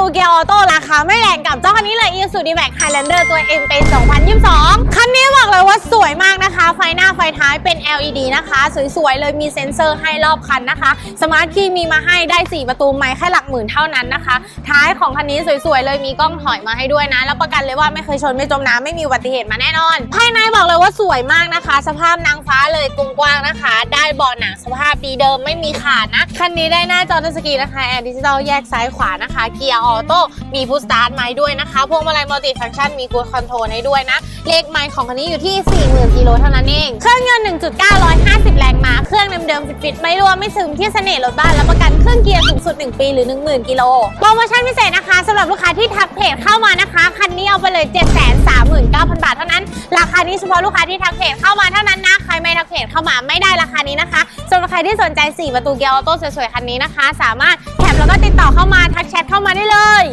ตูเกียร์ออโต้ราคาไม่แรงกับเจ้าคันนี้เลย Isuzu D-Max Highlander ตัว M ปี2022 คันนี้บอกเลยว่าสวยมากนะคะ ไฟหน้าไฟท้ายเป็น LED นะคะ สวยๆ เลยมีเซ็นเซอร์ให้รอบคันนะคะ สมาร์ทคีย์มีมาให้ได้ 4 ประตูไม่แค่หลักหมื่นเท่านั้นนะคะ ท้ายของคันนี้สวยๆ เลยมีกล้องถอยมาให้ด้วยนะแล้วประกันเลยว่าไม่เคยชนไม่จมน้ำไม่มีอุบัติเหตุมาแน่นอน ภายในบอกเลยว่าสวยมากนะคะ สภาพนางฟ้าเลยกว้างๆนะคะ บาะหนังสภาพดีเดิมไม่มีขาดนะ คันนี้ได้หน้าจอทัชสกรีนนะคะแอร์ดิจิตอลแยกซ้ายขวานะคะ เกียร์ออโต้มีพุชสตาร์ทไม้ด้วยนะคะพวงมาลัยมัลติฟังก์ชันมีกูดคอนโทรลให้ด้วยนะ เลขไมล์ของคันนี้อยู่ที่ 40,000กิโลเท่านั้นเอง เครื่องยนต์1.950 แรงม้าเครื่องเดิมๆฟิตๆไม่รั่วไม่ซึมที่เสน่ห์รถบ้านรับประกันเครื่องเกียร์สูงสุด 1 ปีหรือ 10,000กิโลโปรโมชั่นพิเศษนะคะสำหรับลูกค้าที่ทักเพจเข้ามานะคะคันนี้เอาไปเลย 739,000 บาทเท่านั้น ราคานี้เฉพาะลูกค้าที่ทักเพจเข้ามาเท่านั้นนะใครไม่ทักเพจเข้ามาไม่ได้ราคานี้นะคะ ใครที่สนใจ 4 ประตูเกียวออโต้สวยๆ คันนี้นะคะ สามารถแคมแล้วก็ติดต่อเข้ามาทักแชทเข้ามาได้เลย